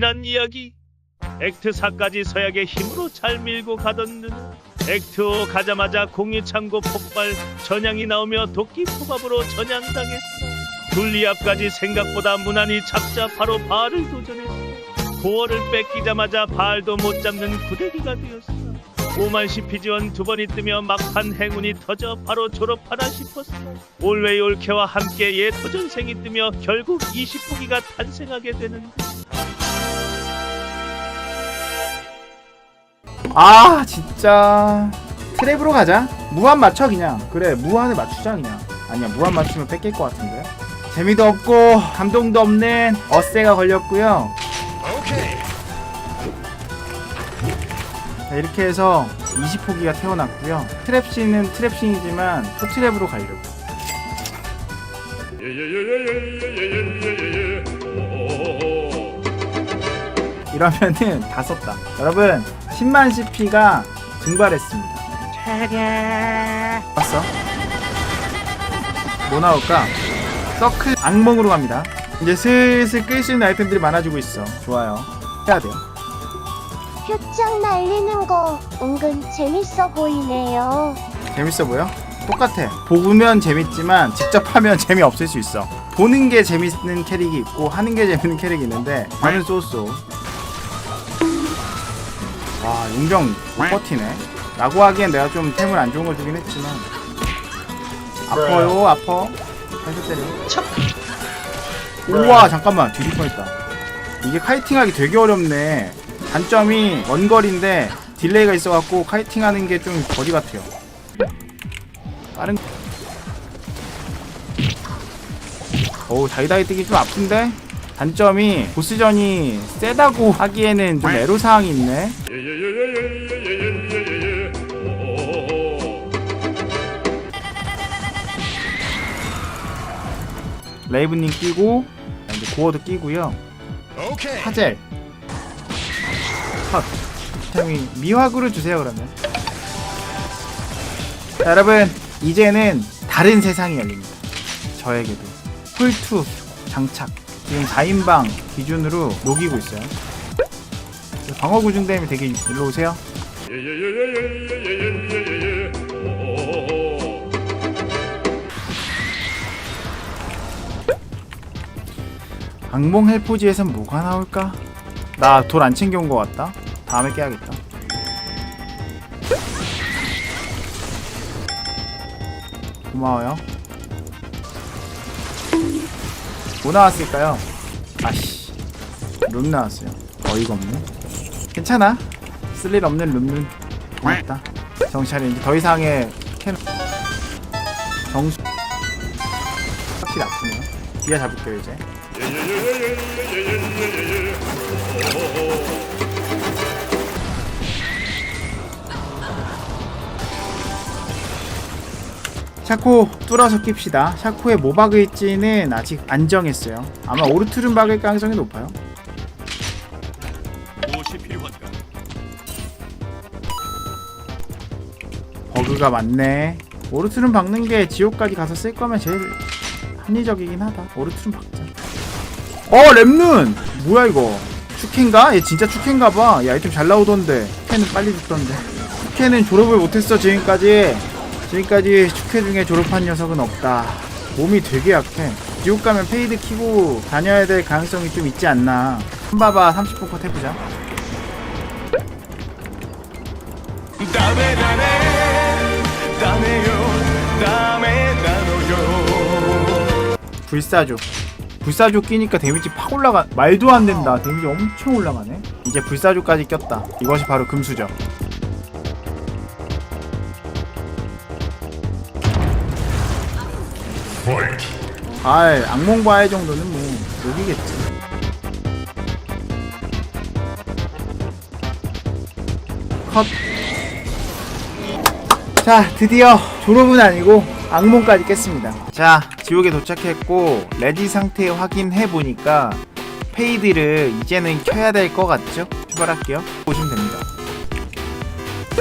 지난 이야기. 액트 4까지 서약의 힘으로 잘 밀고 가던 누나 액트 5 가자마자 공유창고 폭발 전향이 나오며 도끼 포밥으로 전향당했어. 둘리압까지 생각보다 무난히 잡자 바로 바알을 도전했어. 고어를 뺏기자마자 바알도 못 잡는 구대기가 되었어. 5만 CP 지원 두 번이 뜨며 막판 행운이 터져 바로 졸업하나 싶었어. 올웨이 올케와 함께 예 도전생이 뜨며 결국 20포기가 탄생하게 되는데 아 진짜. 트랩으로 가자. 무한 맞춰 그냥. 그래 무한을 맞추자 그냥. 아니야 무한 맞추면 뺏길 것 같은데. 재미도 없고 감동도 없는 어세가 걸렸고요. 자, 이렇게 해서 20포기가 태어났고요. 트랩신은 트랩신이지만 또 트랩으로 가려고. 이러면은 다 썼다. 여러분 10만 CP가 증발했습니다. 봤어? 뭐 나올까? 서클 악몽으로 갑니다. 이제 슬슬 끌 수 있는 아이템들이 많아지고 있어. 좋아요. 해야 돼요. 표창 날리는 거 은근 재밌어 보이네요. 재밌어 보여? 똑같아. 보면 재밌지만 직접 하면 재미없을 수 있어. 보는 게 재밌는 캐릭이 있고 하는 게 재밌는 캐릭이 있는데 나는 쏘쏘 와 용병 못 버티네. 라고 하기엔 내가 좀 템을 안 좋은 걸 주긴 했지만. 아파요 아파 살짝 때려 우와 잠깐만. 뒤질 뻔했다. 이게 카이팅하기 되게 어렵네. 단점이 먼 거리인데 딜레이가 있어갖고 카이팅하는 게 좀 거리 같아요. 빠른. 어우 다이다이 뜨기 좀 아픈데? 단점이 보스전이 세다고 하기에는 좀 애로사항이 있네 레이브님 끼고 이제 고어도 끼고요 하젤 컷 템이 미화구를 주세요 그러면 자, 여러분 이제는 다른 세상이 열립니다 저에게도 풀투 장착 지금 4인방 기준으로 녹이고 있어요 방어 구중됨이 되게 일로 오세요 악몽 헬포지에선 뭐가 나올까? 나 돌 안 챙겨온 것 같다. 다음에 깨야겠다. 고마워요. 뭐 나왔을까요? 아씨. 룸 나왔어요. 어이가 없네. 괜찮아. 쓸 일 없는 룸룸 고맙다. 정찰이 이제 더 이상의 캐 정수. 확실히 아프네요. 뒤에 잡을게요 이제 샤코 뚫어서 낍시다. 샤코의 뭐 박을지는 아직 안 정했어요. 아마 오르트름 박을 가능성이 높아요. 버그가 많네. 오르트름 박는 게 지옥까지 가서 쓸 거면 제일 합리적이긴 하다. 오르트름 박자. 어 랩눈! 뭐야 이거? 축캔가? 얘 진짜 축캔가 봐. 얘 아이템 잘 나오던데. 축캔은 빨리 죽던데. 축캔은 졸업을 못했어 지금까지. 지금까지 축회 중에 졸업한 녀석은 없다. 몸이 되게 약해. 지옥 가면 페이드 키고 다녀야 될 가능성이 좀 있지 않나. 한바바 30분 컷 해보자. 불사조. 불사조 끼니까 데미지 팍 올라가. 말도 안 된다. 데미지 엄청 올라가네. 이제 불사조까지 꼈다. 이것이 바로 금수저. 아, 악몽과의 정도는 뭐 여기겠지. 컷. 자, 드디어 졸업은 아니고 악몽까지 깼습니다. 자, 지옥에 도착했고 레디 상태 확인해 보니까 페이드를 이제는 켜야 될 것 같죠? 출발할게요. 보시면 됩니다.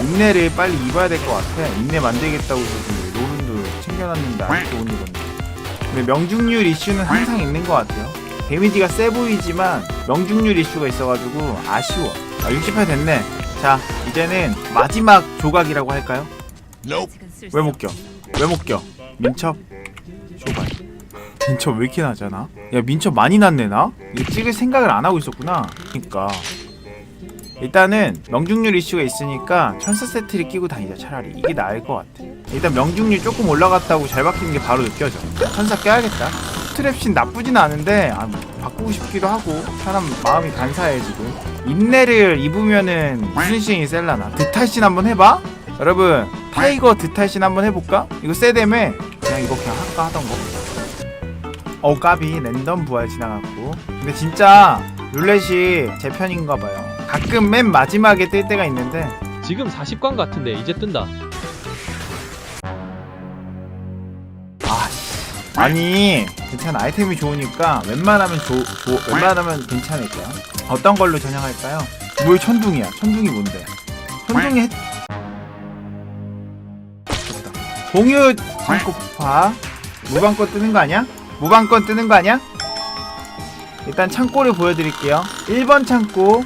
인내를 빨리 입어야 될 것 같아. 인내 만들겠다고 지금 로른도 챙겨놨는데 아직도 못 입었네. 근데 명중률 이슈는 항상 있는 것 같아요. 데미지가 세 보이지만 명중률 이슈가 있어가지고 아쉬워 아, 68 됐네 자 이제는 마지막 조각이라고 할까요? 왜 못 껴? 왜 못 껴? 민첩? 쇼발. 민첩 왜 이렇게 나잖아? 야 민첩 많이 났네 나? 이거 찍을 생각을 안 하고 있었구나. 그니까. 일단은 명중률 이슈가 있으니까 천사 세트를 끼고 다니자 차라리. 이게 나을 것 같아. 일단 명중률 조금 올라갔다고 잘 바뀌는 게 바로 느껴져. 천사 껴야겠다. 트랩신 나쁘진 않은데 아, 뭐 바꾸고 싶기도 하고 사람 마음이 간사해 지금. 인내를 입으면은 무슨 신이 셀라나? 드탈신 한번 해봐 여러분 타이거 드탈신 한번 해볼까? 이거 세데메 그냥 이거 그냥 할까 하던 거. 어 까비 랜덤 부활 지나갔고. 근데 진짜 룰렛이 제 편인가 봐요. 가끔 맨 마지막에 뜰 때가 있는데. 지금 40관 같은데 이제 뜬다. 아씨 아니 괜찮아. 아이템이 좋으니까 웬만하면 조, 조 웬만하면 괜찮을 거야 어떤 걸로 전향할까요? 뭘 천둥이야. 천둥이 뭔데? 천둥이 했... 공유 창고파. 무방권 뜨는 거 아니야? 무방권 뜨는 거 아니야? 일단 창고를 보여드릴게요. 1번 창고.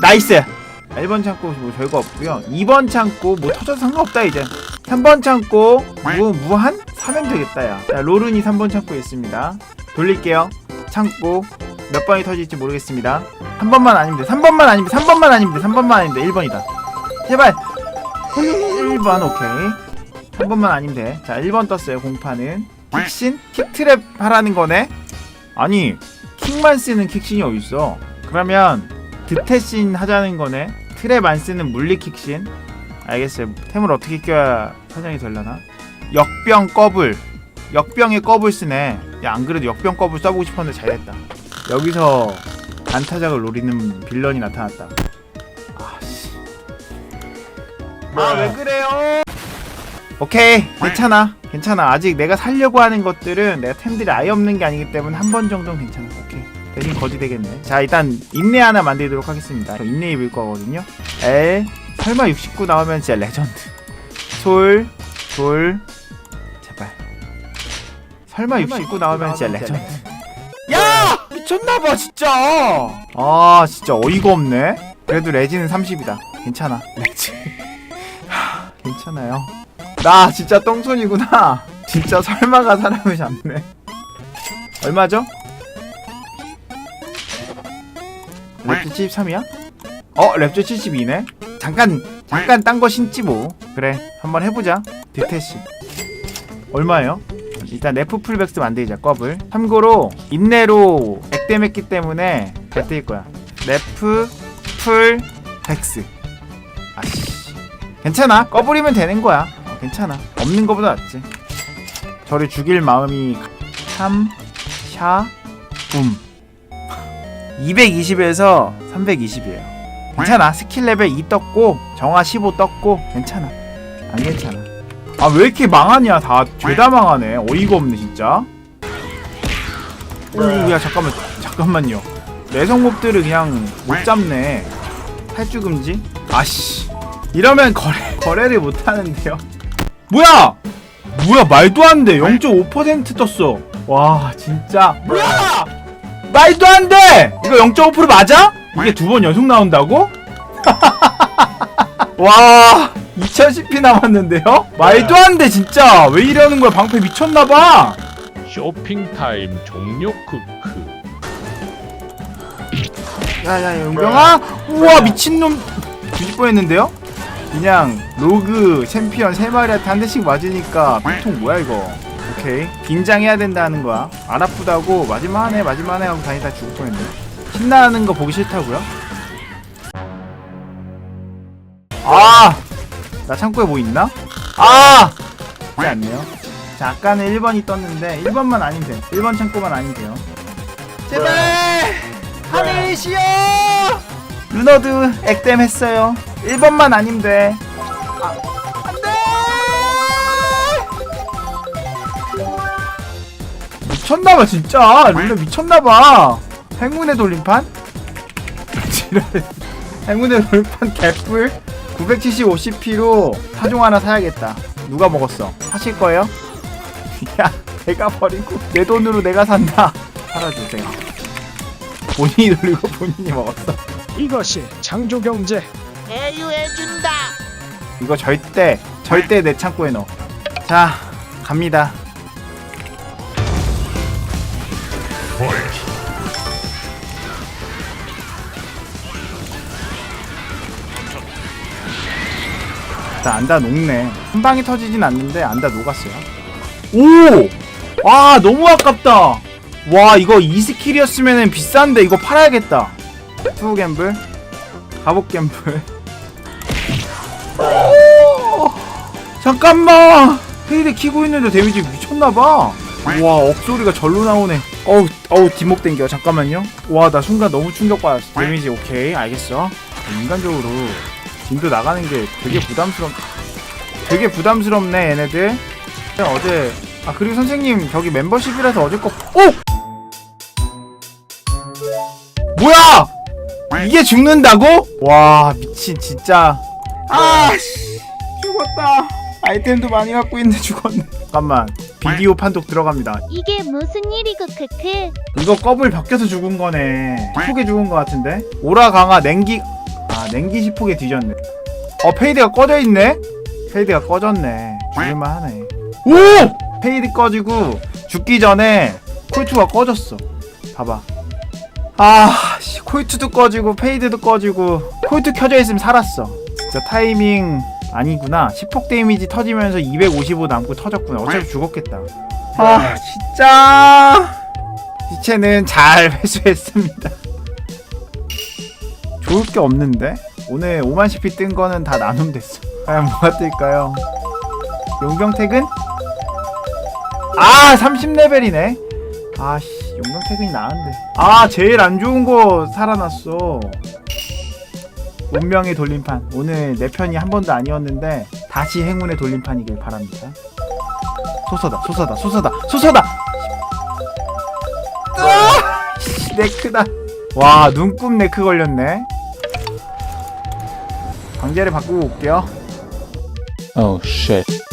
나이스! 1번 창고 뭐 별거 없고요. 2번 창고 뭐 터져도 상관없다 이제. 3번 창고 무, 무한? 사면 되겠다 야. 자, 로른이 3번 창고에 있습니다. 돌릴게요. 창고 몇 번이 터질지 모르겠습니다. 3번만 아니면 돼 3번만 아니면 돼 3번만 아니면 돼 3번만 아니면 돼 1번이다 제발. 1번 오케이. 3번만 아니면 돼자 1번 떴어요 공파는. 킥신? 킥트랩 하라는 거네? 아니 킥만 쓰는 킥신이 어딨어? 그러면 드태신 하자는 거네? 트랩 안 쓰는 물리 킥신? 알겠어요. 템을 어떻게 껴야 사장이 되려나? 역병 꺼불 역병에 꺼불 쓰네. 야 안 그래도 역병 꺼불 써보고 싶었는데 잘했다. 여기서 단타작을 노리는 빌런이 나타났다 아 왜 그래요? 오케이. 괜찮아. 괜찮아. 아직 내가 살려고 하는 것들은 내가 템들이 아예 없는 게 아니기 때문에 한 번 정도는 괜찮아. 오케이. 대신 거지 되겠네. 자 일단 인내 하나 만들도록 하겠습니다. 저 인내 입을 거거든요. L. 설마 69 나오면 진짜 레전드. 솔, 솔. 제발. 설마 69 나오면 진짜 레전드. 야! 미쳤나봐 진짜! 아 진짜 어이가 없네. 그래도 레지는 30이다. 괜찮아. 레지. 하, 괜찮아요? 나 진짜 똥손이구나. 진짜 설마가 사람을 잡네. 얼마죠? 랩즈 73이야? 어 랩즈 72네? 잠깐 잠깐 딴 거 신지 뭐. 그래 한번 해보자. 디테시 얼마예요? 일단 레프 풀백스 만들자 껍을. 참고로 인내로 액땜했기 때문에 잘 뜰 거야. 레프 풀 백스 괜찮아. 꺼부리면 되는 거야. 어, 괜찮아. 없는 거보다 낫지. 저를 죽일 마음이 참, 샤, 움 220에서 320이에요. 괜찮아. 스킬 레벨 2 떴고 정화 15 떴고 괜찮아. 안 괜찮아. 아 왜 이렇게 망하냐. 다 죄다 망하네. 어이가 없네 진짜. 오야 잠깐만. 잠깐만요. 내성 몹들을 그냥 못 잡네. 탈주 금지? 아씨 이러면 거래 거래를 못 하는데요. 뭐야! 뭐야 말도 안돼. 0.5% 떴어. 와 진짜. 뭐야! 말도 안돼! 이거 0.5% 맞아? 이게 두 번 연속 나온다고? 와 2010피 남았는데요? 말도 안돼 진짜. 왜 이러는 거야? 방패 미쳤나봐. 쇼핑 타임 종료 크크. 야야야 용병아. 우와 미친놈. 뒤질 뻔했는데요? 그냥 로그 챔피언 세 마리한테 한 대씩 맞으니까 보통 뭐야 이거 오케이 긴장해야 된다는 거야 안 아프다고 마지막에 마지막에 하고 다니다 죽을 뻔했네 신나는 거 보기 싫다고요? 아! 나 창고에 뭐 있나? 아! 있지 않네요 자 아까는 1번이 떴는데 1번만 아니면 돼 1번 창고만 아니면 돼요 제발! 하늘이시여! 루너드 액땜 했어요 1번만 아니면 돼 아, 안 돼! 미쳤나봐 진짜 룰러 미쳤나봐 행운의 돌림판? 지랄. 행운의 돌림판 개뿔 975 CP로 사종 하나 사야겠다 누가 먹었어? 사실 거예요? 야 제가 버리고 내 돈으로 내가 산다. 팔아주세요. 본인이 돌리고 본인이 먹었어. 이것이 창조경제 이거 절대 절대 내 창고에 넣어. 자 갑니다. 자 안다 녹네. 한 방에 터지진 않는데 안다 녹았어요. 오! 와 너무 아깝다. 와 이거 이 스킬이었으면 비싼데 이거 팔아야겠다. 투 갬블, 갑옷 갬블. 잠깐만! 페이드 키고 있는데 데미지 미쳤나봐? 와 억소리가 절로 나오네. 어우 어우 뒷목 땡겨. 잠깐만요. 와 나 순간 너무 충격받았어. 데미지 오케이. 알겠어. 인간적으로 진도 나가는 게 되게 부담스럽 되게 부담스럽네 얘네들. 어제 아 그리고 선생님 저기 멤버십이라서 어제 거 오! 뭐야! 이게 죽는다고? 와 미친 진짜. 아 씨. 죽었다 아이템도 많이 갖고 있는데 죽었네. 잠깐만 비디오 판독 들어갑니다. 이게 무슨 일이고 크크? 이거 껍을 벗겨서 죽은 거네. 시폭에 죽은 거 같은데? 오라 강화 냉기 아 냉기 시폭에 뒤졌네. 어 페이드가 꺼져 있네? 페이드가 꺼졌네. 죽을만 하네. 오! 페이드 꺼지고 죽기 전에 콜투가 꺼졌어. 봐봐. 아 씨, 콜투도 꺼지고 페이드도 꺼지고 콜투 켜져 있으면 살았어. 진짜 타이밍 아니구나. 10폭 데미지 터지면서 255 남고 터졌구나. 어차피 죽었겠다. 아 진짜? 시체는 잘 회수했습니다. 좋을 게 없는데? 오늘 5만 CP 뜬 거는 다 나눔 됐어. 과연 뭐가 뜰까요? 용병택은? 아 30레벨이네. 아씨 용병택은이 나은데. 아 제일 안 좋은 거 살아났어 운명의 돌림판. 오늘 내 편이 한 번도 아니었는데 다시 행운의 돌림판이길 바랍니다. 소서다 소서다 소서다 소서다! 아, 씨, 네크다. 와 눈곱 네크 걸렸네. 강제를 바꾸고 올게요. Oh shit.